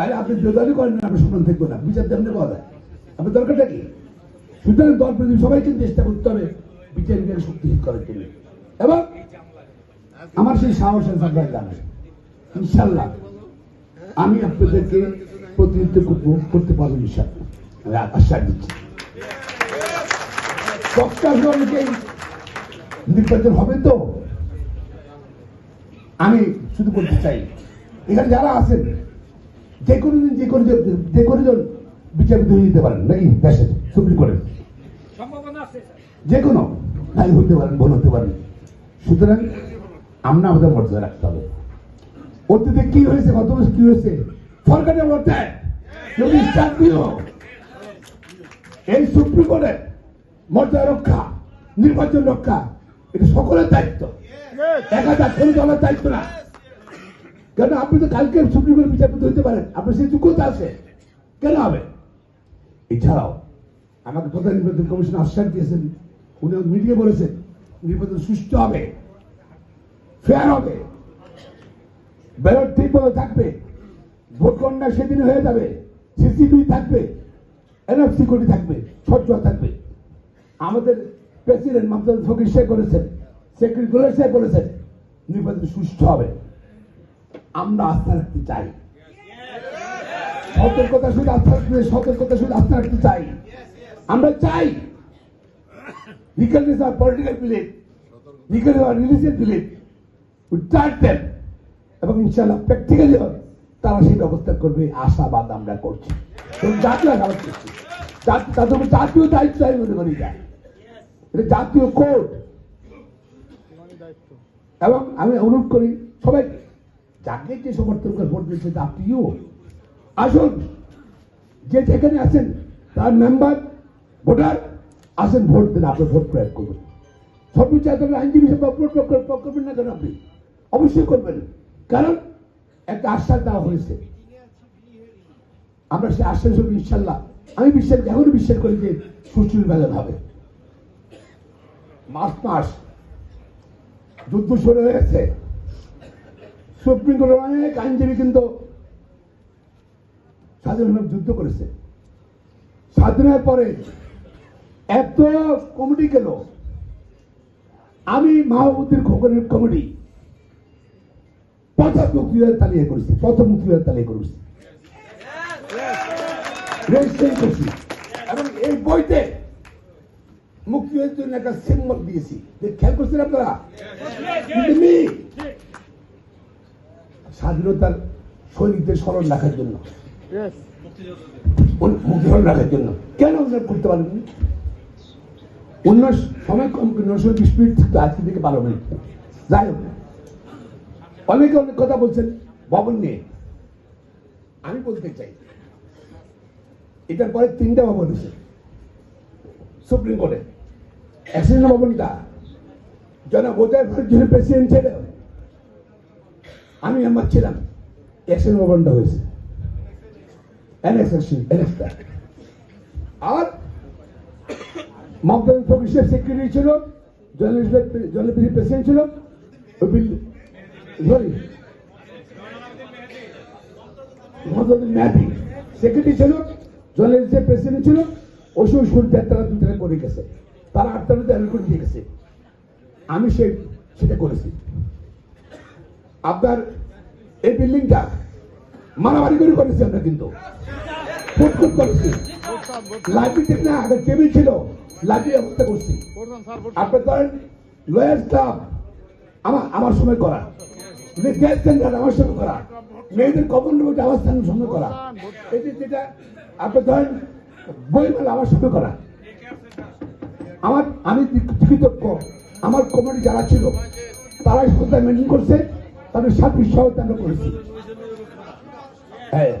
তাই আপনি বিরোধী করেন না আপনি সম্মান থাকব না। বিচার তেমনি পাওয়া যায়। আপনার দরকারটা কি? সুতরাং দল প্রতি সবাইকে চেষ্টা করতে হবে বিচার বিজ্ঞান শক্তিশীল করার জন্য। এবং আমার সেই সাহস আছে, আপনারা জানেন। ইনশাল্লাহ আমি আপনাদেরকে প্রতিনিধিত্ব করব, করতে পারব ইনশাল্লাহ আশ্বাস দিচ্ছি। নির্বাচন হবে তো? আমি শুধু বলতে চাই, এখানে যারা আছেন যে কোনো দিন যে কোনো যে কোনো জন হয়ে যেতে পারেন নাকি? দেশে সুপ্রিম কোর্টে। যে কোনো নাই হতে পারেন ভুল হতে পারেন। সুতরাং আমরা আমাদের মর্যাদা রাখতে হবে। অতীতে কি হয়েছে গত বছর কি হয়েছে? সরকারের মধ্যে যদি এই সুপ্রিম কোর্টের মর্যাদা রক্ষা নির্বাচন রক্ষা এটা সকলের দায়িত্ব। একা কোনো দলের দায়িত্ব না। কেন আপনি তো কালকে সুপ্রিম কোর্ট বিচারপতি হইতে পারেন? আপনার সেই যোগ্যতা আছে। কেন হবে? এছাড়াও, আমাকে প্রধান নির্বাচন কমিশন আশ্বাস দিয়েছেন। উনি মিডিয়া বলেছেন, নির্বাচন সুষ্ঠু হবে ফেয়ার হবে। ব্যালট ঠিকভাবে থাকবে। ভোট গণনা সেদিন হয়ে যাবে। সিসিটিভি থাকবে। এনএফ সিকিউরিটি থাকবে। স্বচ্ছ থাকবে। আমাদের প্রেসিডেন্ট মমতা ফকির শেখ করেছেন। সেক্রেটারি শেখ করেছেন। নির্বাচন সুষ্ঠু হবে। আমরা আস্থা রাখতে চাই। সতর্কতা শুধু আস্থা রাখতে সতর্কতা শুধু আস্থা রাখতে চাই। আমরা চাই। আর political believe recognise R religious believe we trust them এবং ইনশাআল্লাহ প্র্যাকটিক্যালি তারা সেই ব্যবস্থা করবে, আশাবাদ আমরা করছি। এবং জাতীয় আশাবাদ করছি। তাদের উপর জাতীয় দায়িত্ব আমি মনে করি এটা। জাতীয় কোর্ট এবং আমি অনুরোধ করি সবাইকে যাকে যে সমর্থন করে ভোট দিচ্ছে আপনিও আসুন, যে যেখানে আছেন, তার মেম্বার ভোটার, আসেন ভোট দেন আপনি ভোট প্রয়োগ করবেন সর্বোচ্চ আদালত আইনজীবী করবেন না কেন আপনি? অবশ্যই করবেন। কারণ, একটা আশ্বাস দেওয়া হয়েছে। আমরা সেই আশ্বাস হবে ইনশাল্লাহ, আমি বিশ্বাস এখনও বিশ্বাস করি যে সুচুর বেলা হবে। মাস মাস, যুদ্ধ শুরু হয়েছে। সুপ্রিম কোর্টের অনেক আইনজীবী কিন্তু স্বাধীনভাবে যুদ্ধ করেছে। স্বাধীনের পরে এত কমিটি গেল। আমি মাহবুদ্দিন খোকনের কমিটি প্রথম মুক্তিযোদ্ধার তালিকা করেছি প্রথম মুক্তিযোদ্ধার তালিকা করেছি। রেজিস্ট্রেশন করছি। এবং এই বইতে মুক্তিযুদ্ধের জন্য একটা সিম্বল দিয়েছি। খেয়াল করছেন আপনারা? স্বাধীনতার সৈনিকদের স্মরণ রাখার জন্য। মুক্তিস্মরণ রাখার জন্য। কেন উন্নয়ন করতে পারেননি? উন্নয়ন সময় কম নশো বিশ মিনিট থাকতো আজকে থেকে বারো মিনিট। যাই হোক। অনেকে অনেক কথা বলছেন ভবন নিয়ে। আমি বলতে চাই এটার পরে তিনটা ভবন আছে। সুপ্রিম কোর্টে। অ্যাক্সিডেন্ট ভবনটা জনাব ওদের জন্য প্রেসিডেন্ট ছিল আমি আমার ছিলাম। অ্যাক্সিডেন্ট ভবনটা হয়েছে। আর সেক্রেটারি ছিল জনপ্রতি প্রেসিডেন্ট ছিল সেক্রেটারি ছিল প্রেসিডেন্ট ছিল তারা গেছে। তারা আটটা আমি সে সেটা করেছি। আপনার এই বিল্ডিংটা মারামারি করে করেছি আমরা কিন্তু। ফুটফুট করেছি। ঠিক না আগে টেবিল ছিল, লাঠি অবস্থা করছি। আপনার ধরেন লয়ার ক্লাব আমার আমার সময় করা। গ্যাস সেন্টার আমার সঙ্গে করা। মেয়েদের কমন রুমে আমার সঙ্গে সঙ্গে করা। এই যেটা আপনার ধরেন, বইমেলা আমার সঙ্গে করা। আমার আমি কৃতজ্ঞ আমার কমিটি যারা ছিল, তারাই শ্রদ্ধা মেনটেন করছে। তাদের সাথে সহায়তা করেছি। হ্যাঁ।